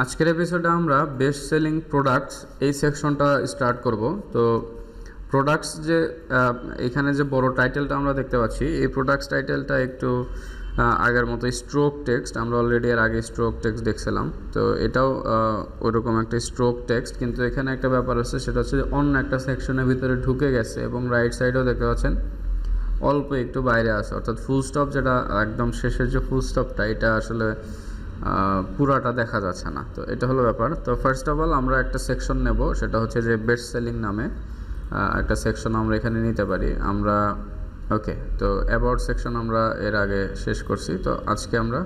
আজকের এপিসোডে আমরা বেস্ট সেলিং প্রোডাক্টস এই সেকশনটা স্টার্ট করব। তো প্রোডাক্টস যে এখানে যে বড় টাইটেলটা আমরা দেখতে পাচ্ছি, এই প্রোডাক্টস টাইটেলটা একটু আগের মতো স্ট্রোক টেক্সট আমরা অলরেডি এর আগে স্ট্রোক টেক্সট দেখছিলাম। তো এটাও ওইরকম একটা স্ট্রোক টেক্সট কিন্তু এখানে একটা ব্যাপার আছে, সেটা হচ্ছে যে অন্য একটা সেকশনের ভিতরে ঢুকে গেছে এবং রাইট সাইডেও দেখতে পাচ্ছেন, অল্প একটু বাইরে আছে। অর্থাৎ ফুল স্টপ যেটা, একদম শেষের যে ফুল স্টপটা এটা আসলে পুরাটা দেখা যাচ্ছে না। তো এটা হলো ব্যাপার। তো ফার্স্ট অফ অল আমরা একটা সেকশন নেব, সেটা হচ্ছে যে বেস্ট সেলিং নামে। একটা সেকশন আমরা এখানে নিতে পারি। আমরা ওকে তো অ্যাবাউট সেকশন আমরা এর আগে শেষ করছি। তো আজকে আমরা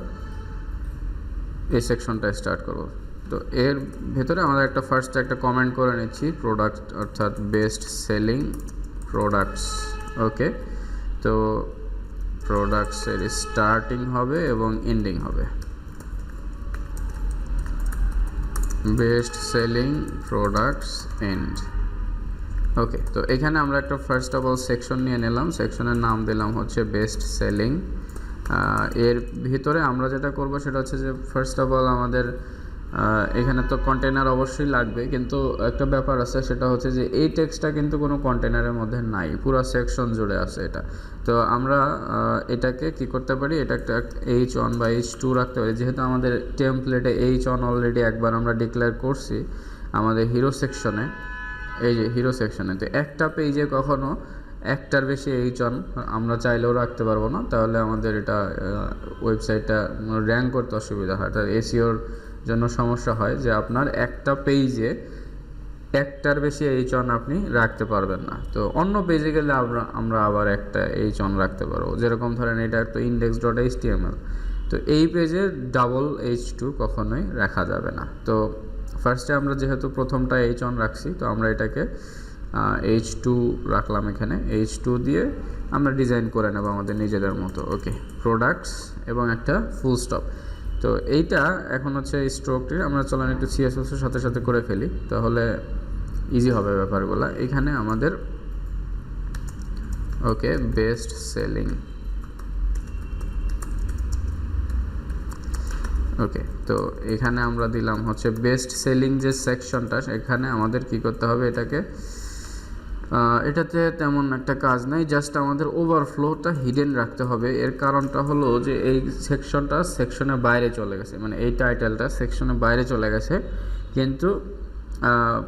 এই সেকশনটা স্টার্ট করব। তো এর ভেতরে আমাদের একটা ফার্স্ট একটা কমেন্ট করে নিচ্ছি প্রোডাক্ট অর্থাৎ বেস্ট সেলিং প্রোডাক্টস ওকে তো প্রোডাক্টসের স্টার্টিং হবে এবং এন্ডিং হবে। Best selling products and okay তো এখানে আমরা একটা ফার্স্ট অফ অল সেকশন নিয়ে নিলাম। সেকশনের নাম দিলাম হচ্ছে বেস্ট সেলিং এর ভিতরে আমরা যেটা করব সেটা হচ্ছে যে ফার্স্ট অফ অল আমাদের এখানে তো কন্টেনার অবশ্যই লাগবে, কিন্তু একটা ব্যাপার আছে, সেটা হচ্ছে যে এই টেক্সটটা কিন্তু কোনো কন্টেনারের মধ্যে নাই, পুরো সেকশন জুড়ে আছে এটা। তো আমরা এটাকে কি করতে পারি, এটা একটা এইচ অন বা এইচ টু রাখতে পারি, যেহেতু আমাদের টেমপ্লেটে এইচ অন অলরেডি একবার আমরা ডিক্লেয়ার করছি আমাদের হিরো সেকশনে এই যে হিরো সেকশনে তো একটা পেজে কখনো একটার বেশি এইচ অন আমরা চাইলেও রাখতে পারব না, তাহলে আমাদের এটা ওয়েবসাইটটা র্যাঙ্ক করতে অসুবিধা হয় তার এসিওর জন্য সমস্যা হয় যে আপনার একটা পেজে একটার বেশি এইচ অন আপনি রাখতে পারবেন না। তো অন্য পেজে গেলে আমরা আমরা আবার একটা এইচ অন রাখতে পারব। যেরকম ধরেন এটা একটা index dot H D M L তো এই পেজে ডাবল এইচ টু কখনোই রাখা যাবে না। তো ফার্স্টে আমরা যেহেতু প্রথমটা এইচ অন রাখছি, তো আমরা এটাকে এইচ টু রাখলাম এখানে। এইচ টু দিয়ে আমরা ডিজাইন করে নেব আমাদের নিজেদের মতো। ওকে প্রোডাক্টস এবং একটা ফুল স্টপ তো এইটা এখন হচ্ছে এই স্ট্রোকটি আমরা চলান একটু সিএসএসের সাথে সাথে করে ফেলি, তাহলে ইজি হবে ব্যাপারগুলো। এখানে আমাদের ওকে বেস্ট সেলিং ওকে তো এখানে আমরা দিলাম হচ্ছে বেস্ট সেলিং যে সেকশনটা সেখানে আমাদের কি করতে হবে এটাকে এটাতে তেমন একটা কাজ নাই জাস্ট আমাদের ওভারফ্লোটা হিডেন রাখতে হবে। এর কারণটা হলো যে এই সেকশনটা সেকশনের বাইরে চলে গেছে মানে এই টাইটেলটা সেকশনের বাইরে চলে গেছে, কিন্তু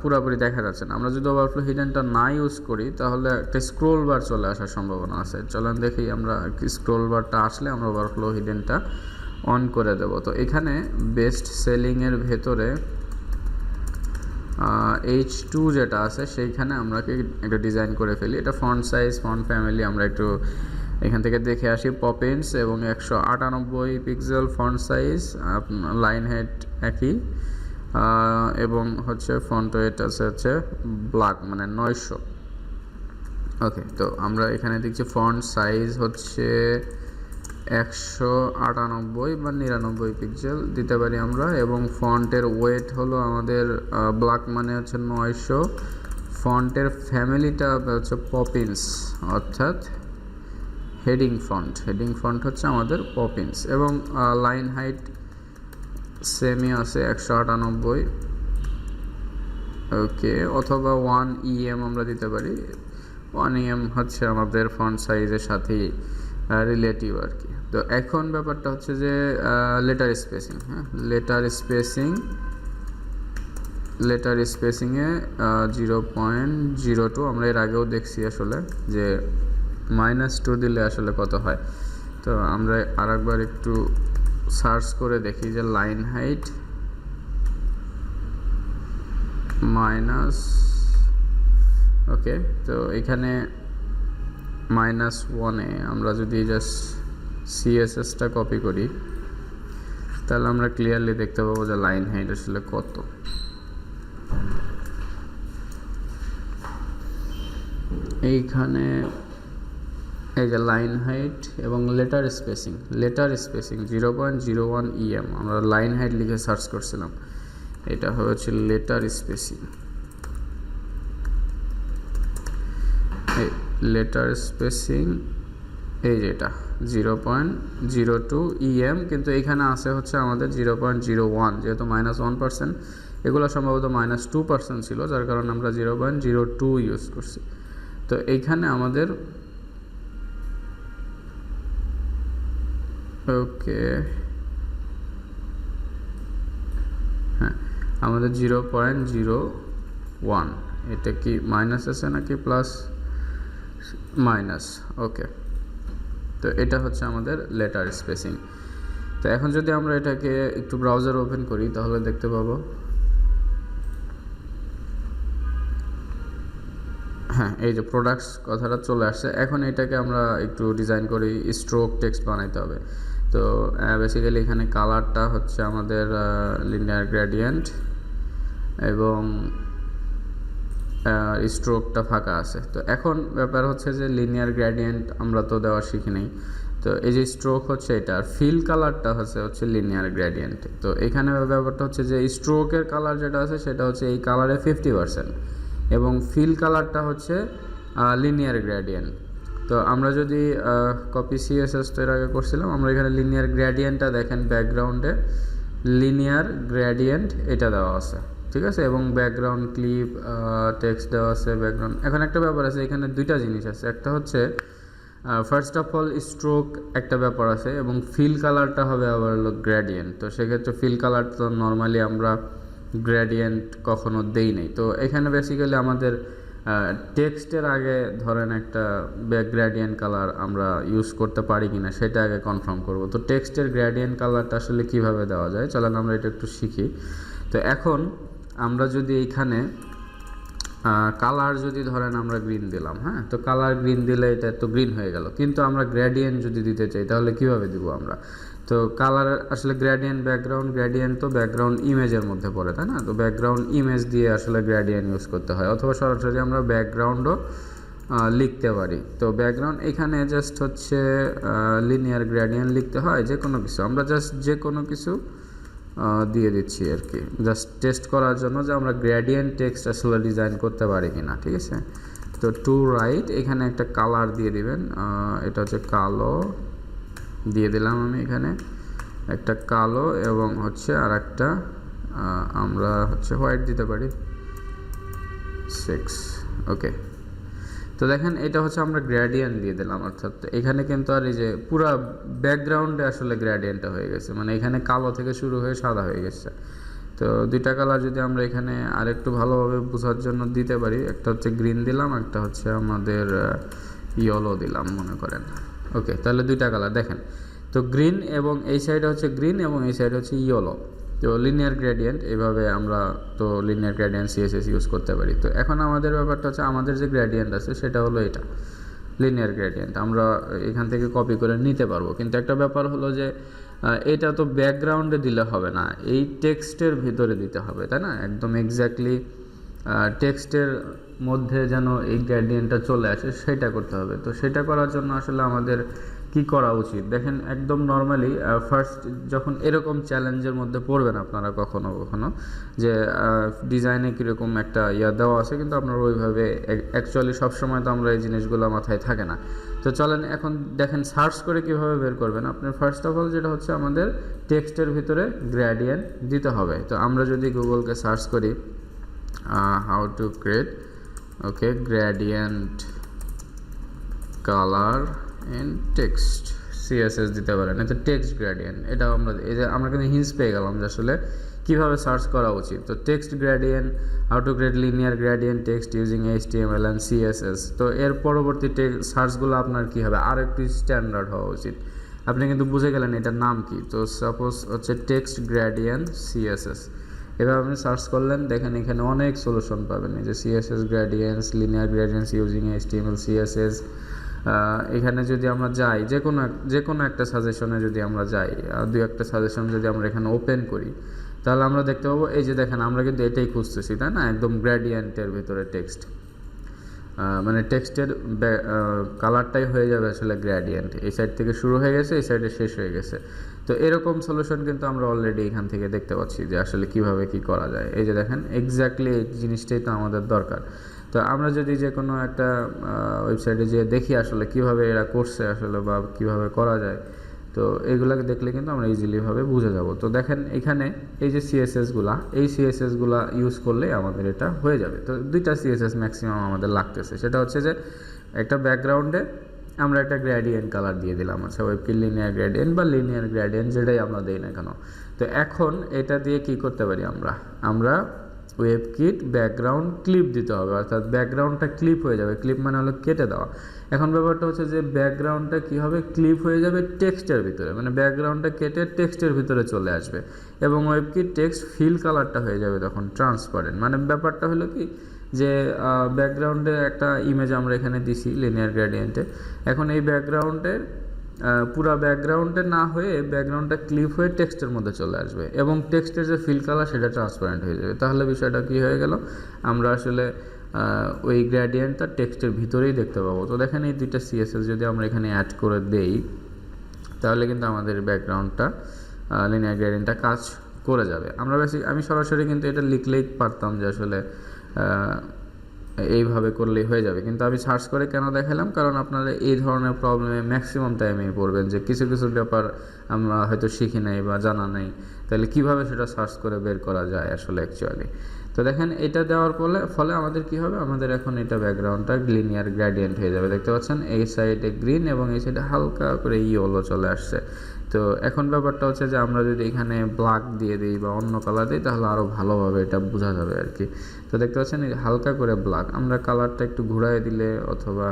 পুরোপুরি দেখা যাচ্ছে না। আমরা যদি ওভারফ্লো হিডেনটা না ইউজ করি, তাহলে একটা স্ক্রোল বার চলে আসার সম্ভাবনা আছে। চলেন দেখি আমরা স্ক্রোল বারটা আসলে আমরা ওভারফ্লো হিডেনটা অন করে দেব। তো এখানে বেস্ট সেলিংয়ের ভেতরে এইচ টু যেটা আছে, সেইখানে আমরা একটা ডিজাইন করে ফেলি। এটা ফন্ট সাইজ ফন্ট ফ্যামিলি আমরা একটু এখান থেকে দেখে আসি। পপেন্স এবং একশো আটানব্বই pixel font size line head একই। এবং হচ্ছে ফন্ট ওয়েট আছে হচ্ছে ব্ল্যাক মানে নয়শো। ওকে তো আমরা এখানে দেখছি ফন্ট সাইজ হচ্ছে একশো আটানব্বই বা নিরানব্বই পিক্সেল দিতে পারি আমরা এবং ফন্টের ওয়েট হলো আমাদের ব্ল্যাক মানে হচ্ছে নয়শো। ফন্টের ফ্যামিলিটা হচ্ছে পপিন্স অর্থাৎ হেডিং ফন্ট হেডিং ফন্ট হচ্ছে আমাদের পপিন্স এবং লাইন হাইট সেমই আছে একশো আটানব্বই। ওকে অথবা ওয়ান ইএম আমরা দিতে পারি। ওয়ান ইএম হচ্ছে আমাদের ফন্ট সাইজের সাথেই রিলেটিভ আর কি। তো এখন ব্যাপারটা হচ্ছে যে লেটার স্পেসিং হ্যাঁ? লেটার স্পেসিং লেটার স্পেসিংয়ে জিরো পয়েন্ট জিরো টু আমরা এর আগেও দেখছি আসলে যে মাইনাস টু দিলে আসলে কত হয়। তো আমরা আরেকবার একটু সার্চ করে দেখি যে লাইন হাইট মাইনাস ওকে তো এখানে মাইনাস ওয়ানে আমরা যদি জাস্ট সিএসএসটা কপি করি। তাহলে আমরা ক্লিয়ারলি দেখতে পাবো যে লাইন হাইট আসলে কত। এইখানে এই যে লাইন হাইট এবং letter spacing letter spacing zero point zero one EM আমরা লাইন হাইট লিখে সার্চ করছিলাম। এটা হচ্ছে লেটার স্পেসিং লেটার স্পেসিং এই যেটা zero point zero two EM কিন্তু এখানে আছে হচ্ছে আমাদের জিরো পয়েন্ট জিরো ওয়ান যেহেতু মাইনাস ওয়ান পার্সেন্ট এগুলো সম্ভবত মাইনাস টু পার্সেন্ট ছিল, যার কারণে আমরা zero point zero two use করছি। তো এইখানে আমাদের, ওকে হ্যাঁ আমাদের জিরো পয়েন্ট জিরো ওয়ান এটা কি মাইনাস আছে নাকি প্লাস মাইনাস ওকে। তো এটা হচ্ছে আমাদের লেটার স্পেসিং তো এখন যদি আমরা এটাকে একটু ব্রাউজার ওপেন করি, তাহলে দেখতে পাবো। হ্যাঁ এই যে প্রোডাক্টস কথাটা চলে আসছে। এখন এটাকে আমরা একটু ডিজাইন করি স্ট্রোক টেক্সট বানাইতে হবে। তো বেসিক্যালি এখানে কালারটা হচ্ছে আমাদের লিনিয়ার গ্রেডিয়েন্ট এবং স্ট্রোকটা ফাঁকা আছে। তো এখন ব্যাপার হচ্ছে যে লিনিয়ার গ্রেডিয়েন্ট আমরা তো দেওয়া শিখি নেই। তো এই যে স্ট্রোক হচ্ছে এটা, আর ফিল কালারটা হচ্ছে হচ্ছে লিনিয়ার গ্রেডিয়েন্ট তো এখানে ব্যাপারটা হচ্ছে যে স্ট্রোকের কালার যেটা আছে, সেটা হচ্ছে এই কালারে ফিফটি পার্সেন্ট এবং ফিল কালারটা হচ্ছে লিনিয়ার গ্রেডিয়েন্ট তো আমরা যদি কপি সিএসএস তো এর আগে করছিলাম, আমরা এখানে লিনিয়ার গ্রেডিয়েন্টটা দেখেন ব্যাকগ্রাউন্ডে লিনিয়ার গ্রেডিয়েন্ট এটা দেওয়া আছে। ঠিক আছে? এবং ব্যাকগ্রাউন্ড ক্লিপ টেক্সট দেওয়া আছে ব্যাকগ্রাউন্ড এখন একটা ব্যাপার আছে, এখানে দুইটা জিনিস আছে। একটা হচ্ছে ফার্স্ট অফ অল স্ট্রোক একটা ব্যাপার আছে, এবং ফিল কালারটা হবে আবার হলো গ্রেডিয়েন্ট তো সেক্ষেত্রে ফিল কালার তো নর্মালি আমরা গ্র্যাডিয়েন্ট কখনো দেই নাই। তো এখানে বেসিক্যালি আমাদের টেক্সটের আগে ধরেন একটা ব্যাক গ্রেডিয়েন্ট কালার আমরা ইউজ করতে পারি কিনা, সেটা আগে কনফার্ম করব। তো টেক্সটের গ্রেডিয়েন্ট কালারটা আসলে কীভাবে দেওয়া যায়? চলেন আমরা এটা একটু শিখি। তো এখন আমরা যদি এইখানে কালার যদি ধরেন আমরা গ্রিন দিলাম হ্যাঁ? তো কালার গ্রিন দিলে এটা তো গ্রিন হয়ে গেল। কিন্তু আমরা গ্রেডিয়েন্ট যদি দিতে চাই, তাহলে কীভাবে দিব আমরা? তো কালার আসলে গ্রেডিয়েন্ট ব্যাকগ্রাউন্ড গ্রেডিয়েন্ট তো ব্যাকগ্রাউন্ড ইমেজের মধ্যে পড়ে, তাই না? তো ব্যাকগ্রাউন্ড ইমেজ দিয়ে আসলে গ্রেডিয়েন্ট ইউজ করতে হয়। অথবা সরাসরি আমরা ব্যাকগ্রাউন্ডও লিখতে পারি। তো ব্যাকগ্রাউন্ড এখানে জাস্ট হচ্ছে লিনিয়ার গ্রেডিয়েন্ট লিখতে হয় যে কোনো কিছু। আমরা জাস্ট যে কোনো কিছু দিয়ে দিচ্ছি আর কি। জাস্ট টেস্ট করার জন্য যে আমরা গ্রেডিয়েন্ট টেক্সট আসলে ডিজাইন করতে পারি কি না ঠিক আছে? তো টু রাইট এখানে একটা কালার দিয়ে দিবেন। এটা হচ্ছে কালো। দিয়ে দিলাম আমি এখানে। একটা কালো এবং হচ্ছে আর একটা আমরা হচ্ছে হোয়াইট দিতে পারি। সিক্স ওকে তো দেখেন, এটা হচ্ছে আমরা গ্র্যাডিয়ান দিয়ে দিলাম, অর্থাৎ এখানে কিন্তু আর এই যে পুরা ব্যাকগ্রাউন্ডে আসলে গ্র্যাডিয়েন্টটা হয়ে গেছে। মানে এখানে কালো থেকে শুরু হয়ে সাদা হয়ে গেছে। তো দুইটা কালার যদি আমরা এখানে আরেকটু ভালোভাবে বোঝার জন্য দিতে পারি, একটা হচ্ছে গ্রিন দিলাম, একটা হচ্ছে আমাদের ইয়েলো দিলাম, মনে করেন। ওকে তাহলে দুইটা কালার দেখেন। তো গ্রিন এবং এই সাইডে হচ্ছে গ্রিন এবং এই সাইডে হচ্ছে ইয়েলো তো লিনিয়ার গ্রেডিয়েন্ট এভাবে আমরা তো লিনিয়ার গ্রেডিয়েন্ট সিএসএস ইউজ করতে পারি। তো এখন আমাদের ব্যাপারটা হচ্ছে, আমাদের যে গ্রেডিয়েন্ট আছে, সেটা হলো এটা লিনিয়ার গ্রেডিয়েন্ট আমরা এখান থেকে কপি করে নিতে পারব। কিন্তু একটা ব্যাপার হলো যে এটা তো ব্যাকগ্রাউন্ডে দিলে হবে না, এই টেক্সটের ভিতরে দিতে হবে, তাই না? একদম এক্স্যাক্টলি টেক্সটের মধ্যে যেন এই গ্রেডিয়েন্টটা চলে আসে, সেটা করতে হবে। তো সেটা করার জন্য আসলে আমাদের কি করা উচিত? দেখেন, একদম নর্মালি ফার্স্ট যখন এরকম চ্যালেঞ্জের মধ্যে পড়বেন আপনারা কখনো কখনো, যে ডিজাইনে কীরকম একটা ইয়া দেওয়া আছে, কিন্তু আপনারা ওইভাবে অ্যাকচুয়ালি সবসময় তো আমরা এই জিনিসগুলো মাথায় থাকে না। তো চলেন, এখন দেখেন সার্চ করে কীভাবে বের করবেন? আপনার ফার্স্ট অফ অল যেটা হচ্ছে, আমাদের টেক্সটের ভিতরে গ্র্যাডিয়েন্ট দিতে হবে। তো আমরা যদি গুগলকে সার্চ করি how to create okay gradient colour in text CSS দিতে পারেন এটা টেক্সট গ্রেডিয়েন্ট এটাও আমরা, এই যে আমরা কিন্তু হিন্স পেয়ে গেলাম যে আসলে কীভাবে সার্চ করা উচিত। তো text gradient how to grade linear gradient text using H T M L and CSS তো এর পরবর্তী সার্চগুলো আপনার কী হবে? আর একটু স্ট্যান্ডার্ড হওয়া উচিত। আপনি কিন্তু বুঝে গেলেন এটার নাম কি। তো সাপোজ হচ্ছে টেক্সট গ্রেডিয়েন্ট সিএসএস এভাবে আপনি সার্চ করলেন, দেখেন এখানে অনেক সলিউশন পাবেন। এই যে CSS gradients linear gradients using H T M L CSS এখানে যদি আমরা যাই, যে কোনো যে কোনো একটা সাজেশনে যদি আমরা যাই দু একটা সাজেশন যদি আমরা এখানে ওপেন করি, তাহলে আমরা দেখতে পাবো, এই যে দেখেন, আমরা কিন্তু এটাই খুঁজতেছি, তাই না? একদম গ্র্যাডিয়েন্টের ভিতরে টেক্সট মানে টেক্সটের কালারটাই হয়ে যাবে আসলে গ্র্যাডিয়েন্ট এই সাইড থেকে শুরু হয়ে গেছে, এই সাইডে শেষ হয়ে গেছে। তো এরকম সলিউশন কিন্তু আমরা অলরেডি এখান থেকে দেখতে পাচ্ছি যে আসলে কীভাবে কি করা যায়। এই যে দেখেন এক্স্যাক্টলি এই জিনিসটাই তো আমাদের দরকার। তো আমরা যদি যে কোনো একটা ওয়েবসাইটে যে দেখি আসলে কীভাবে এরা করছে আসলে বা কীভাবে করা যায়, তো এগুলাকে দেখলে কিন্তু আমরা ইজিলিভাবে বুঝে যাব। তো দেখেন এখানে এই যে সিএসএসগুলা এই সিএসএসগুলা ইউজ করলে আমাদের এটা হয়ে যাবে। তো দুইটা সিএসএস ম্যাক্সিমাম আমাদের লাগতেছে। সেটা হচ্ছে যে একটা ব্যাকগ্রাউন্ডে আমরা একটা গ্র্যাডিয়েন্ট কালার দিয়ে দিলাম। আচ্ছা ওয়েবকি লিনিয়ার গ্র্যাডিয়েন্ট বা লিনিয়ার গ্র্যাডিয়েন্ট যেটাই আমরা দিই না কেন। তো এখন এটা দিয়ে কি করতে পারি আমরা? আমরা ওয়েব কিট ব্যাকগ্রাউন্ড ক্লিপ দিতে হবে। অর্থাৎ ব্যাকগ্রাউন্ডটা ক্লিপ হয়ে যাবে। ক্লিপ মানে হলো কেটে দেওয়া। এখন ব্যাপারটা হচ্ছে যে ব্যাকগ্রাউন্ডটা কী হবে? ক্লিপ হয়ে যাবে টেক্সটের ভিতরে। মানে ব্যাকগ্রাউন্ডটা কেটে টেক্সটের ভিতরে চলে আসবে। এবং ওয়েব কিট টেক্সট ফিল কালারটা হয়ে যাবে তখন ট্রান্সপারেন্ট মানে ব্যাপারটা হলো কি? যে ব্যাকগ্রাউন্ডে একটা ইমেজ আমরা এখানে দিছি লিনিয়ার গ্রেডিয়েন্টে এখন এই ব্যাকগ্রাউন্ডের পুরো ব্যাকগ্রাউন্ডে না হয়ে ব্যাকগ্রাউন্ডটা ক্লিপ হয়ে টেক্সটের মধ্যে চলে আসবে এবং টেক্সটের যে ফিল কালার সেটা ট্রান্সপারেন্ট হয়ে যাবে। তাহলে বিষয়টা কী হয়ে গেল? আমরা আসলে ওই গ্র্যাডিয়েন্টটা টেক্সটের ভিতরেই দেখতে পাবো। তো দেখেন এই দুইটা সিএসএস যদি আমরা এখানে অ্যাড করে দেই, তাহলে কিন্তু আমাদের ব্যাকগ্রাউন্ডটা লিনিয়ার গ্রেডিয়েন্টটা কাজ করে যাবে। আমরা বেশি আমি সরাসরি কিন্তু এটা লিখলেই পারতাম যে আসলে এইভাবে করলেই হয়ে যাবে। কিন্তু আমি সার্চ করে কেন দেখালাম? কারণ আপনারা এই ধরনের প্রবলেমে ম্যাক্সিমাম টাইমেই পড়বেন যে কিছু কিছু ব্যাপার আমরা হয়তো শিখি নাই বা জানা নেই। তাহলে কীভাবে সেটা সার্চ করে বের করা যায় আসলে অ্যাকচুয়ালি তো দেখেন, এটা দেওয়ার ফলে ফলে আমাদের কি হবে? আমাদের এখন এটা ব্যাকগ্রাউন্ডটা লিনিয়ার গ্র্যাডিয়েন্ট হয়ে যাবে। দেখতে পাচ্ছেন, এই সাইডে গ্রিন এবং এই সাইডে হালকা করে ইয়েলো চলে আসছে। তো এখন ব্যাপারটা হচ্ছে যে, আমরা যদি এখানে ব্ল্যাক দিয়ে দিই বা অন্য কালার দিই, তাহলে আরও ভালোভাবে এটা বোঝা যাবে আর কি। তো দেখতে পাচ্ছেন হালকা করে ব্ল্যাক আমরা কালারটা একটু ঘুরাই দিলে অথবা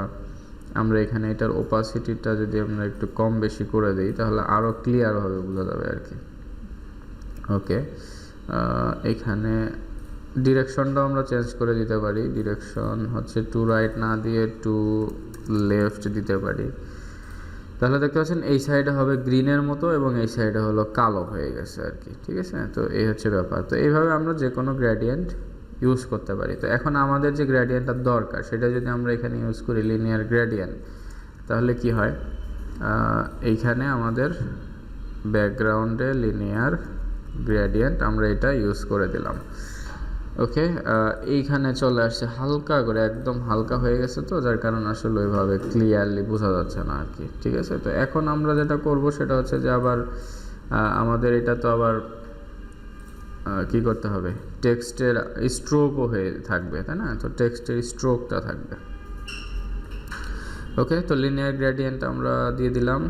আমরা এখানে এটার ওপাসিটিটা যদি আমরা একটু কম বেশি করে দিই, তাহলে আরও ক্লিয়ারভাবে বোঝা যাবে আর কি। ওকে এখানে ডিরেকশনটাও আমরা চেঞ্জ করে দিতে পারি। ডিরেকশন হচ্ছে টু রাইট না দিয়ে টু লেফট দিতে পারি। তাহলে দেখতে পাচ্ছেন এই সাইডে হবে গ্রিনের মতো এবং এই সাইডে হলো কালো হয়ে গেছে আর কি, ঠিক আছে? তো এই হচ্ছে ব্যাপার। তো এইভাবে আমরা যে কোনো গ্র্যাডিয়েন্ট ইউজ করতে পারি। তো এখন আমাদের যে গ্র্যাডিয়েন্টটা দরকার, সেটা যদি আমরা এখানে ইউজ করি লিনিয়ার গ্র্যাডিয়েন্ট তাহলে কি হয়? এইখানে আমাদের ব্যাকগ্রাউন্ডে লিনিয়ার গ্র্যাডিয়েন্ট আমরা এটা ইউজ করে দিলাম। ওকে এইখানে চলে আসছে হালকা করে, একদম হালকা হয়ে গেছে তো, যার কারণে আসলে ওইভাবে ক্লিয়ারলি বোঝা যাচ্ছে না আর কি, ঠিক আছে? তো এখন আমরা যেটা করব সেটা হচ্ছে যে আবার আমাদের এটা তো আবার কি করতে হবে? টেক্সটের স্ট্রোকও হয়ে থাকবে, তাই না? তো টেক্সটের স্ট্রোকটা থাকবে। ওকে তো লিনিয়ার গ্রেডিয়েন্ট আমরা দিয়ে দিলাম।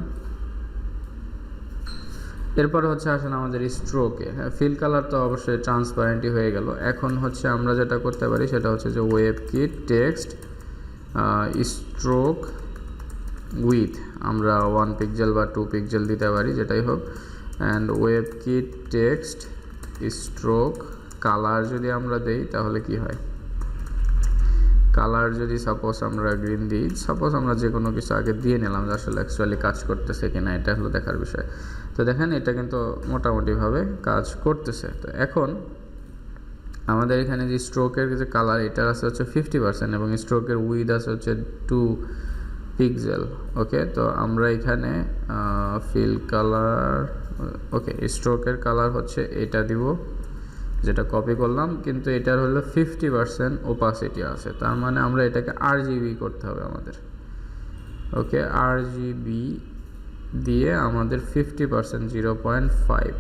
এরপর হচ্ছে আসেন আমাদের স্ট্রোকে হ্যাঁ ফিল কালার তো অবশ্যই ট্রান্সপারেন্টই হয়ে গেল। এখন হচ্ছে আমরা যেটা করতে পারি সেটা হচ্ছে যে webkit text stroke with আমরা ওয়ান পিকজেল বা টু পিকজেল দিতে পারি, যেটাই হোক। And webkit text stroke colour যদি আমরা দেই, তাহলে কি হয়? কালার যদি সাপোজ আমরা গ্রিন দিই সাপোজ আমরা যে কোনো কিছু আগে দিয়ে নিলাম যে আসলে অ্যাকচুয়ালি কাজ করতেছে কিনা, এটা হলো দেখার বিষয়। তো দেখেন, এটা কিন্তু মোটামুটিভাবে কাজ করতেছে। তো এখন আমাদের এখানে যে স্ট্রোকের যে কালার এটার আছে হচ্ছে ফিফটি পার্সেন্ট এবং স্ট্রোকের উইথ আছে হচ্ছে টু পিক্সেল ওকে তো আমরা এখানে ফিল কালার ওকে স্ট্রোকের কালার হচ্ছে এটা দিব, যেটা কপি করলাম, কিন্তু এটার হলো ফিফটি পার্সেন্ট ওপাসিটি আছে। তার মানে আমরা এটাকে আর করতে হবে আমাদের ওকে আর জিবি দিয়ে আমাদের fifty percent zero point five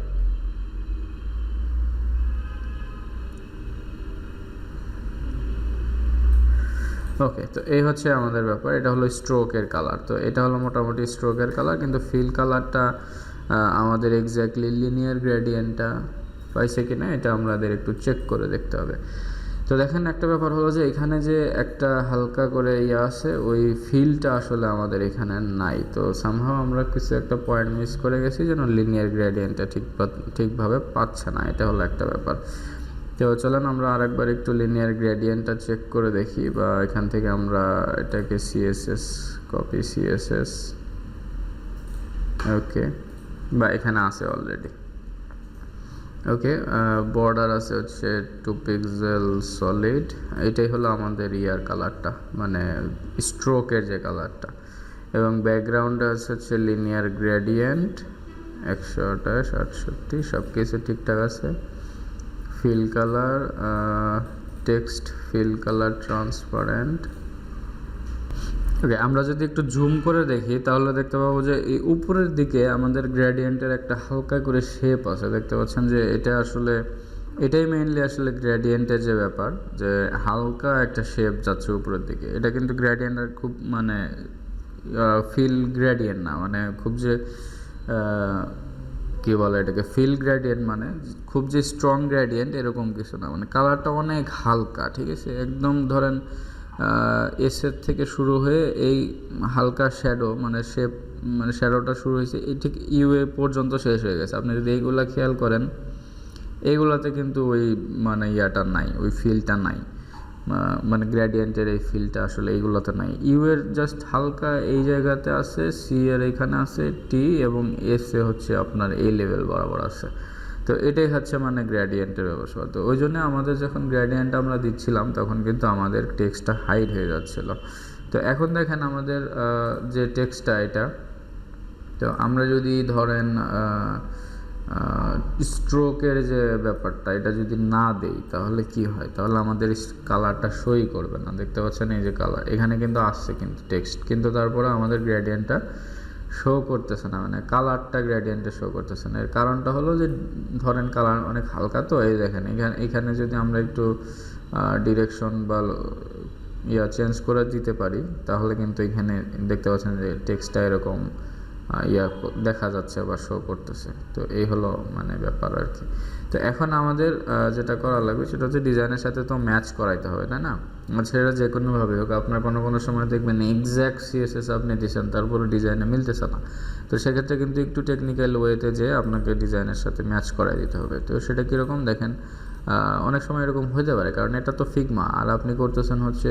okay তো এই হচ্ছে আমাদের ব্যাপার, এটা হলো স্ট্রোকের কালার তো এটা হলো মোটামুটি স্ট্রোকের কালার কিন্তু ফিল কালারটা আমাদের এক্স্যাক্টলি লিনিয়ার গ্রেডিয়েন্টটা পাইছে কি না এটা আমাদের একটু চেক করে দেখতে হবে। তো দেখেন একটা ব্যাপার হলো যে এখানে যে একটা হালকা করে ইয়ে আছে, ওই ফিলটা আসলে আমাদের এখানে নাই। তো সামহাও আমরা কিছু একটা পয়েন্ট মিস করে গেছি যেন লিনিয়ার গ্রেডিয়েন্টটা ঠিক ঠিকভাবে পাচ্ছে না, এটা হলো একটা ব্যাপার। তো চলেন আমরা আরেকবার একটু লিনিয়ার গ্রেডিয়েন্টটা চেক করে দেখি বা এখান থেকে আমরা এটাকে সিএসএস কপি সিএসএস ওকে বা এখানে আছে অলরেডি ওকে বর্ডার আছে হচ্ছে টু পিক্সেল সলিড এটাই হলো আমাদের ইয়ার কালারটা মানে স্ট্রোকের যে কালারটা এবং ব্যাকগ্রাউন্ডে আছে হচ্ছে লিনিয়ার গ্রেডিয়েন্ট একশো আঠাশ, আটষট্টি সব কিছু ঠিকঠাক আছে। Fill colour text fill colour transparent okay আমরা যদি একটু জুম করে দেখি, তাহলে দেখতে পাবো যে এই উপরের দিকে আমাদের গ্রেডিয়েন্টের একটা হালকা করে শেপ আছে। দেখতে পাচ্ছেন যে এটা আসলে, এটাই মেইনলি আসলে গ্র্যাডিয়েন্টের যে ব্যাপার, যে হালকা একটা শেপ যাচ্ছে উপরের দিকে। এটা কিন্তু গ্রেডিয়েন্টের খুব মানে ফিল গ্র্যাডিয়েন্ট না। মানে খুব যে কি বলে এটাকে? ফিল গ্র্যাডিয়েন্ট মানে খুব যে স্ট্রং গ্র্যাডিয়েন্ট এরকম কিছু না। মানে কালারটা অনেক হালকা, ঠিক আছে? একদম ধরেন এসের থেকে শুরু হয়ে এই হালকা শ্যাডো মানে শেপ মানে শ্যাডোটা শুরু হয়েছে, এই ঠিক ইউএ পর্যন্ত শেষ হয়ে গেছে। আপনি যদি এইগুলা খেয়াল করেন, এইগুলাতে কিন্তু ওই মানে ইয়াটা নাই, ওই ফিলটা নাই। মানে গ্রেডিয়েন্টের এই ফিলটা আসলে এইগুলোতে নাই। ইউ এর জাস্ট হালকা এই জায়গাতে আছে, সি এর এখানে আছে, টি এবং এস এ হচ্ছে আপনার এই লেভেল বরাবর আছে। তো এটাই হচ্ছে মানে গ্র্যাডিয়েন্টের ব্যবস্থা। তো ওই জন্য আমাদের যখন গ্রেডিয়েন্ট আমরা দিচ্ছিলাম, তখন কিন্তু আমাদের টেক্সটটা হাইড হয়ে যাচ্ছিল। তো এখন দেখেন আমাদের যে টেক্সটটা এটা, তো আমরা যদি ধরেন স্ট্রোকের যে ব্যাপারটা, এটা যদি না দেই, তাহলে কি হয়? তাহলে আমাদের কালারটা সই করবে না। দেখতে পাচ্ছেন এই যে কালার এখানে কিন্তু আসছে কিন্তু টেক্সট কিন্তু তারপরে আমাদের গ্রেডিয়েন্টটা শো করতেছে না মানে কালারটা গ্রেডিয়েন্টে শো করতেছে না। এর কারণটা হলো যে, ধরেন কালার অনেক হালকা তো, এই দেখেন, এখানে এখানে যদি আমরা একটু ডিরেকশন বা ইয়া চেঞ্জ করে দিতে পারি, তাহলে কিন্তু এখানে দেখতে পাচ্ছেন যে টেক্সটটা এরকম ইয়া দেখা যাচ্ছে বা শো করতেছে। তো এই হলো মানে ব্যাপার আর কি। তো এখন আমাদের যেটা করা লাগবে সেটা হচ্ছে ডিজাইনের সাথে তো ম্যাচ করাইতে হবে, তাই না? সেটা যে কোনোভাবে হোক, আপনার কোনো কোনো সময় দেখবেন এক্স্যাক্ট সিএসএস আপনি দিচ্ছেন তারপরে ডিজাইনে মিলতেছে না। তো সেক্ষেত্রে কিন্তু একটু টেকনিক্যাল ওয়েতে যে আপনাকে ডিজাইনের সাথে ম্যাচ করাই দিতে হবে। তো সেটা কীরকম দেখেন অনেক সময় এরকম হতে পারে, কারণ এটা তো ফিগমা আর আপনি করতেছেন হচ্ছে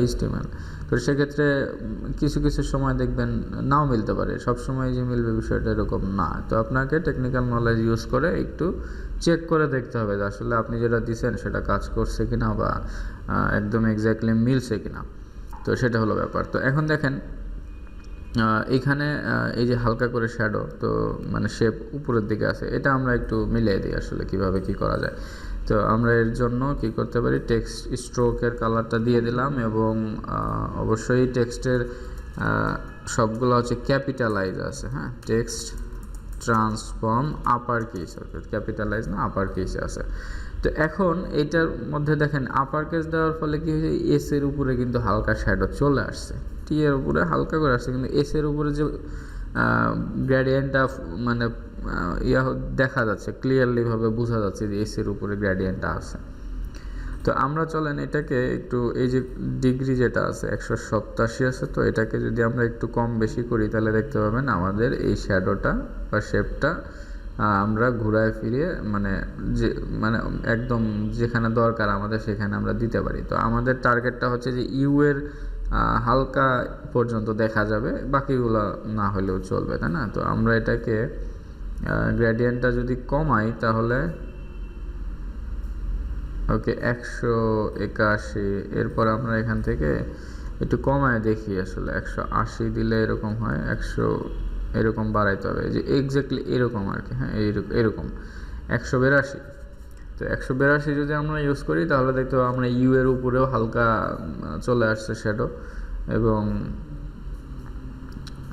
এইচটিএমএল তো সেক্ষেত্রে কিছু কিছু সময় দেখবেন নাও মিলতে পারে। সব সময় যে মিলবে বিষয়টা এরকম না। তো আপনাকে টেকনিক্যাল নলেজ ইউজ করে একটু চেক করে দেখতে হবে যে আসলে আপনি যেটা দিচ্ছেন সেটা কাজ করছে কিনা বা একদম এক্স্যাক্টলি মিলছে কিনা। তো সেটা হলো ব্যাপার। তো এখন দেখেন আহ, এইখানে এই যে হালকা করে শ্যাডো তো মানে শেপ উপরের দিকে আছে। এটা আমরা একটু মিলিয়ে দিই আসলে কীভাবে কি করা যায়। তো আমরা এর জন্য কি করতে পারি? টেক্সট স্ট্রোকের কালারটা দিয়ে দিলাম এবং অবশ্যই টেক্সটের সবগুলো হচ্ছে ক্যাপিটালাইজ আছে হ্যাঁ? টেক্সট ট্রান্সফর্ম আপার কেস অর্থাৎ ক্যাপিটালাইজ না আপার কেসে আছে। তো এখন এইটার মধ্যে দেখেন আপার কেস দেওয়ার ফলে কি হয়েছে? এস এর উপরে কিন্তু হালকা শ্যাডো চলে আসছে। টি এর উপরে হালকা করে আসছে, কিন্তু এস এর উপরে যে গ্র্যাডিয়েন্টটা মানে ইয়া দেখা যাচ্ছে ক্লিয়ারলি ভাবে বোঝা যাচ্ছে যে এসির উপরে গ্র্যাডিয়েন্টটা আছে। তো আমরা চলেন এটাকে একটু, এই যে ডিগ্রি যেটা আছে, একশো সপ্তাশি আছে, তো এটাকে যদি আমরা একটু কম বেশি করি, তাহলে দেখতে পাবেন আমাদের এই শ্যাডোটা বা শেপটা আমরা ঘুরায় ফিরিয়ে মানে যে মানে একদম যেখানে দরকার আমাদের সেখানে আমরা দিতে পারি। তো আমাদের টার্গেটটা হচ্ছে যে ইউ এর হালকা পর্যন্ত দেখা যাবে, বাকিগুলো না হলেও চলবে, তাই না? তো আমরা এটাকে গ্রেডিয়েন্টটা যদি কমাই তাহলে, ওকে, একশো একাশি, এরপর আমরা এখান থেকে একটু কমায় দেখি আসলে, একশো আশি দিলে এরকম হয়, একশো এরকম বাড়াইতে হবে যে এক্স্যাক্টলি এরকম আর কি হ্যাঁ এরকম, একশো বিরাশি। তো একশো বিরাশি যদি আমরা ইউজ করি, তাহলে দেখতে আমরা ইউ এর উপরেও হালকা চলে আসছে শ্যাডো এবং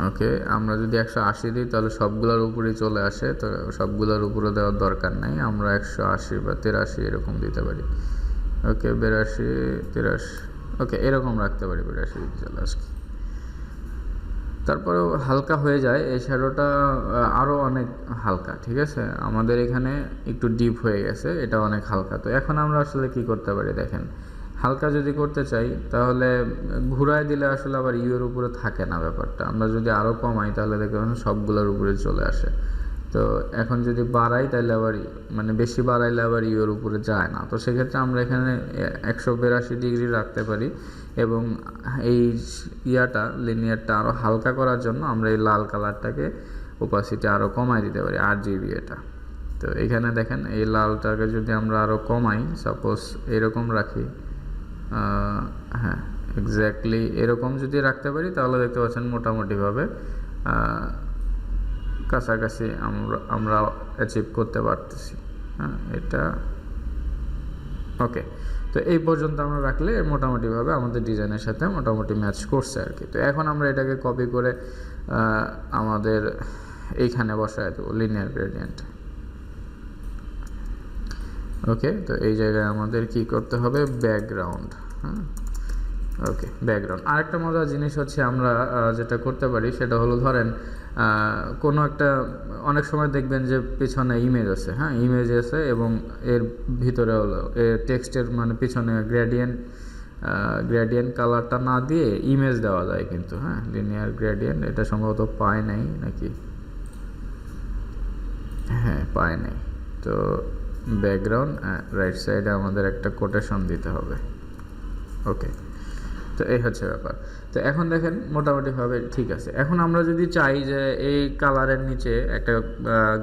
ওকে আমরা যদি একশো আশি দিই, তাহলে সবগুলোর উপরেই চলে আসে, তো সবগুলোর উপরে দেওয়ার দরকার নাই, আমরা একশো আশি বা তিরাশি এরকম দিতে পারি। ওকে বিরাশি, তিরাশি ওকে এরকম রাখতে পারি, বিরাশি চলে আসে তারপরেও হালকা হয়ে যায়, এই শ্যাডোটা আরও অনেক হালকা, ঠিক আছে? আমাদের এখানে একটু ডিপ হয়ে গেছে, এটা অনেক হালকা। তো এখন আমরা আসলে কি করতে পারি, দেখেন। হালকা যদি করতে চাই, তাহলে ঘুরায় দিলে আসলে আবার ইউ এর উপরে থাকে না ব্যাপারটা। আমরা যদি আরও কমাই, তাহলে দেখবেন সবগুলোর উপরে চলে আসে। তো এখন যদি বাড়াই তাহলে আবার মানে বেশি বাড়াইলে আবার ইউ এর উপরে যায় না। তো সেক্ষেত্রে আমরা এখানে একশো বিরাশি ডিগ্রি রাখতে পারি এবং এই ইয়াটা লিনিয়ারটা আরও হালকা করার জন্য আমরা এই লাল কালারটাকে ওপাসিটি আরও কমাই দিতে পারি আট জিবি এটা। তো এখানে দেখেন, এই লালটাকে যদি আমরা আরও কমাই সাপোজ এরকম রাখি হ্যাঁ এক্স্যাক্টলি এরকম যদি রাখতে পারি, তাহলে দেখতে পাচ্ছেন মোটামুটিভাবে কাছাকাছি আমরা আমরা অ্যাচিভ করতে পারতেছি। হ্যাঁ এটা ওকে তো এই পর্যন্ত আমরা রাখলে মোটামুটিভাবে আমাদের ডিজাইনের সাথে মোটামুটি ম্যাচ করছে আর কি। তো এখন আমরা এটাকে কপি করে আমাদের এইখানে বসায় দেবো লিনিয়ার গ্রেডিয়েন্ট ওকে তো এই জায়গায় আমাদের কি করতে হবে? ব্যাকগ্রাউন্ড হ্যাঁ? ওকে ব্যাকগ্রাউন্ড আরেকটা মজার জিনিস হচ্ছে আমরা যেটা করতে পারি সেটা হলো ধরেন কোনো একটা, অনেক সময় দেখবেন যে পিছনে ইমেজ আছে হ্যাঁ? ইমেজ আছে এবং এর ভিতরে হলো এর টেক্সটের মানে পিছনে গ্রেডিয়েন্ট গ্রেডিয়েন্ট কালারটা না দিয়ে ইমেজ দেওয়া যায় কিন্তু হ্যাঁ? লিনিয়ার গ্রেডিয়েন্ট এটা সম্ভবত পায় নাই নাকি? হ্যাঁ পায় নাই। তো ব্যাকগ্রাউন্ড রাইট সাইডে আমাদের একটা কোটেশন দিতে হবে। ওকে তো এই হচ্ছে ব্যাপার। তো এখন দেখেন, মোটামুটিভাবে ঠিক আছে। এখন আমরা যদি চাই যে এই কালারের নিচে একটা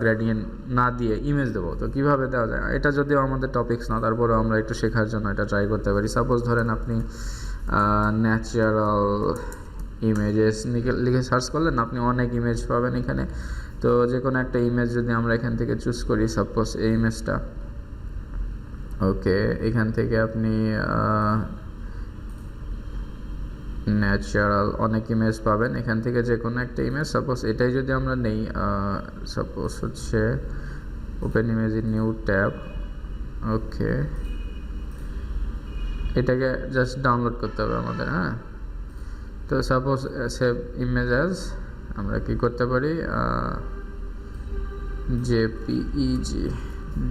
গ্রেডিয়েন্ট না দিয়ে ইমেজ দেবো, তো কীভাবে দেওয়া যায়? এটা যদিও আমাদের টপিকস না, তারপরেও আমরা একটু শেখার জন্য এটা ট্রাই করতে পারি। সাপোজ ধরেন আপনি ন্যাচারাল ইমেজেস লিখে সার্চ করলেন, আপনি অনেক ইমেজ পাবেন এখানে। তো যে কোনো একটা ইমেজ যদি আমরা এখান থেকে চুজ করি সাপোজ এই ইমেজটা ওকে এখান থেকে আপনি ন্যাচারাল অনেক ইমেজ পাবেন। এখান থেকে যে কোনো একটা ইমেজ সাপোজ এটাই যদি আমরা নেই সাপোজ হচ্ছে open image in new tab okay এটাকে জাস্ট ডাউনলোড করতে হবে আমাদের হ্যাঁ? তো সাপোজ সেভ ইমেজ অ্যাজ আমরা কি করতে পারি? জেপিইজি।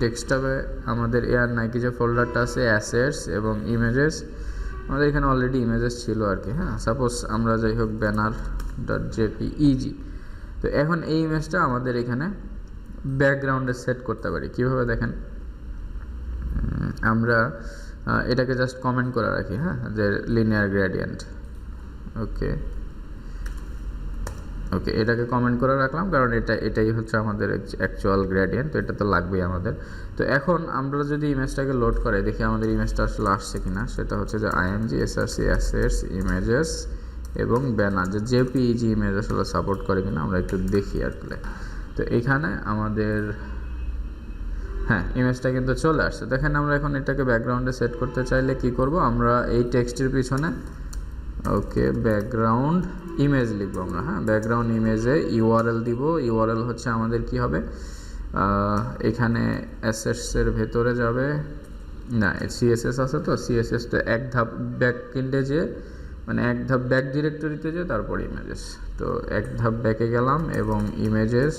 ডেস্কটপে আমাদের এয়ার নাইকি যে ফোল্ডারটা আছে, অ্যাসেটস এবং ইমেজেস, আমাদের এখানে অলরেডি ইমেজেস ছিল আর কি হ্যাঁ? সাপোজ আমরা যাই হোক ব্যানার ডট জেপিইজি তো এখন এই ইমেজটা আমাদের এখানে ব্যাকগ্রাউন্ডে সেট করতে পারি। কীভাবে দেখেন? আমরা এটাকে জাস্ট কমেন্ট করে রাখি হ্যাঁ? যে লিনিয়ার গ্রেডিয়েন্ট ওকে ওকে এটাকে কমেন্ট করে রাখলাম, কারণ এটা, এটাই হচ্ছে আমাদের অ্যাকচুয়াল গ্রেডিয়েন্ট তো এটা তো লাগবেই আমাদের। তো এখন আমরা যদি ইমেজটাকে লোড করে, দেখি আমাদের ইমেজটা আসলে আসছে কিনা। সেটা হচ্ছে যে আইএমজি এসআরসি অ্যাসেটস ইমেজেস এবং ব্যানার যে জেপিইজি ইমেজ আসলে সাপোর্ট করে কিনা, আমরা একটু দেখি আসলে তো এখানে আমাদের হ্যাঁ ইমেজটা কিন্তু চলে আসছে। দেখেন আমরা এখন এটাকে ব্যাকগ্রাউন্ডে সেট করতে চাইলে কি করব? আমরা এই টেক্সটের পিছনে ওকে ব্যাকগ্রাউন্ড ইমেজ লিখব আমরা হ্যাঁ? ব্যাকগ্রাউন্ড ইমেজে ইউআরএল দিব ইউআরএল হচ্ছে আমাদের কি হবে? এখানে অ্যাসেটসের ভেতরে যাবে, না সিএসএস আছে তো? সিএসএস তো এক ধাপ ব্যাক কিন্ডে যে মানে এক ধাপ ব্যাক ডিরেক্টরিতে যে তারপর ইমেজেস তো এক ধাপ ব্যাকে গেলাম এবং ইমেজেস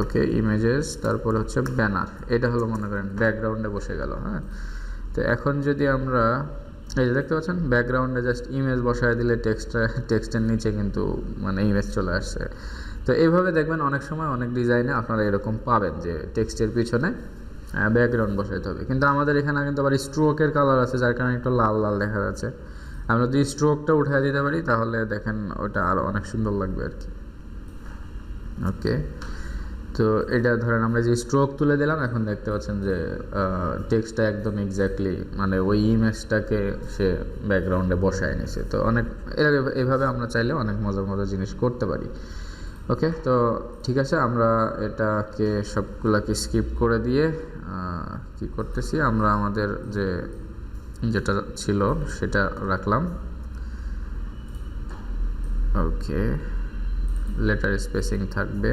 ওকে ইমেজেস তারপর হচ্ছে ব্যানার এটা হলো মনে করেন ব্যাকগ্রাউন্ডে বসে গেল হ্যাঁ? তো এখন যদি আমরা এই যে দেখতে পাচ্ছেন ব্যাকগ্রাউন্ডে জাস্ট ইমেজ বসায় দিলে টেক্সটটা টেক্সটের নিচে কিন্তু মানে ইমেজ চলে আসছে। তো এইভাবে দেখবেন অনেক সময় অনেক ডিজাইনে আপনারা এরকম পাবেন যে টেক্সটের পিছনে ব্যাকগ্রাউন্ড বসাইতে হবে। কিন্তু আমাদের এখানে কিন্তু আবার স্ট্রোকের কালার আছে, যার কারণে একটু লাল লাল দেখা যাচ্ছে। আমরা যদি স্ট্রোকটা উঠিয়ে দিতে পারি, তাহলে দেখেন ওটা আরও অনেক সুন্দর লাগবে আর কি। ওকে তো এটা ধরেন আমরা যে স্ট্রোক তুলে দিলাম, এখন দেখতে পাচ্ছেন যে টেক্সটটা একদম এক্স্যাক্টলি মানে ওই ইমেজটাকে সে ব্যাকগ্রাউন্ডে বসায় নিছে। তো অনেক এভাবে আমরা চাইলে অনেক মজার মজার জিনিস করতে পারি। ওকে তো ঠিক আছে, আমরা এটাকে সবগুলাকে স্কিপ করে দিয়ে কি করতেছি, আমরা আমাদের যে যেটা ছিল সেটা রাখলাম। ওকে লেটার স্পেসিং থাকবে।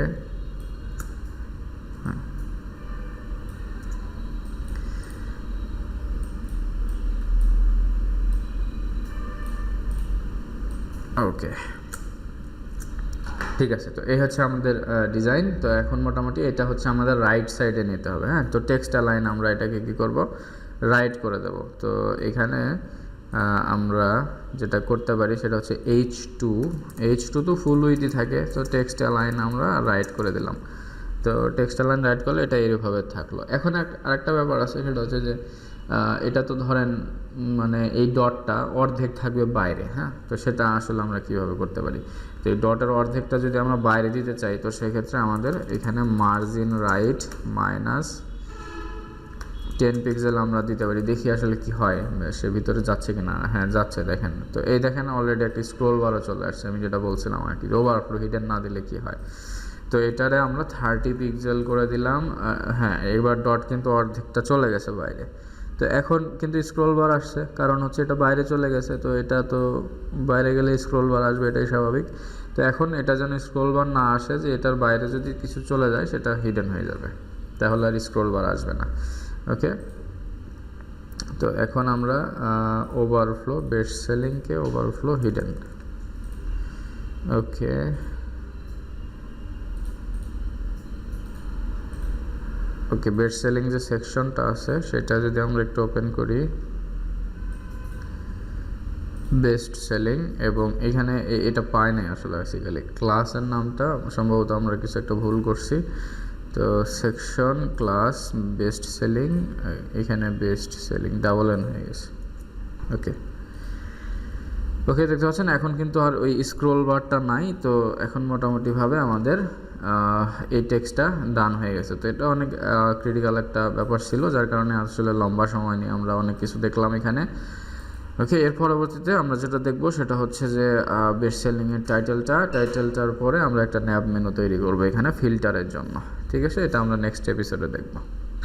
ওকে ঠিক আছে, তো এই হচ্ছে আমাদের ডিজাইন তো এখন মোটামুটি এটা হচ্ছে আমাদের রাইট সাইডে নিতে হবে হ্যাঁ? তো টেক্সট লাইন আমরা এটাকে কি করব? রাইট করে দেব। তো এখানে আমরা যেটা করতে পারি সেটা হচ্ছে এইচ টু এইচ টু তো ফুল উইথই থাকে, তো টেক্সট লাইন আমরা রাইট করে দিলাম। তো টেক্সট লাইন রাইট করলে এটা এরভাবে থাকল। এখন আরেকটা ব্যাপার আছে, সেটা হচ্ছে যে এটা তো ধরেন মানে এই ডটটা অর্ধেক থাকবে বাইরে হ্যাঁ? তো সেটা আসলে আমরা কীভাবে করতে পারি? তো এই ডটের অর্ধেকটা যদি আমরা বাইরে দিতে চাই, তো সেক্ষেত্রে আমাদের এখানে margin right minus ten pixel আমরা দিতে পারি। দেখি আসলে কি হয়, সে ভিতরে যাচ্ছে কি না হ্যাঁ যাচ্ছে, দেখেন। তো এই দেখেন অলরেডি একটি স্ক্রোল বারও চলে আসছে, আমি যেটা বলছিলাম আর কি ওভারফ্লো হিডেন না দিলে কি হয়? তো এটারে আমরা থার্টি পিক্সেল করে দিলাম হ্যাঁ এবার ডট কিন্তু অর্ধেকটা চলে গেছে বাইরে। তো এখন কিন্তু স্ক্রল বার আসছে, কারণ হচ্ছে এটা বাইরে চলে গেছে, তো এটা তো বাইরে গেলে স্ক্রল বার আসবে, এটাই স্বাভাবিক। তো এখন এটা যেন স্ক্রল বার না আসে, যে এটার বাইরে যদি কিছু চলে যায়, সেটা হিডেন হয়ে যাবে। তাহলে আর স্ক্রল বার আসবে না। ওকে তো এখন আমরা overflow best সেলিংকে overflow hidden okay okay best selling যে সেকশনটা আছে, সেটা যদি আমরা একটু ওপেন করি বেস্ট সেলিং এবং এখানে এটা পাই নাই আসলে বেসিক্যালি ক্লাসের নামটা সম্ভবত আমরা কিছু একটা ভুল করছি। তো সেকশন ক্লাস বেস্ট সেলিং এখানে বেস্ট সেলিং ডাবল এন হয়ে গেছে। ওকে ওকে দেখতে পাচ্ছেন, এখন কিন্তু আর ওই স্ক্রোল বারটা নাই, তো এখন মোটামুটিভাবে আমাদের এই টেক্সটটা ডান হয়ে গেছে। তো এটা অনেক ক্রিটিক্যাল একটা ব্যাপার ছিল, যার কারণে আসলে লম্বা সময় নিয়ে আমরা অনেক কিছু দেখলাম এখানে। ওকে এর পরবর্তীতে আমরা যেটা দেখব সেটা হচ্ছে যে বেস্ট সেলিংয়ের টাইটেলটা টাইটেলটার পরে আমরা একটা ন্যাব মেনু তৈরি করব এখানে ফিল্টারের জন্য। ঠিক আছে? এটা আমরা নেক্সট এপিসোডে দেখব।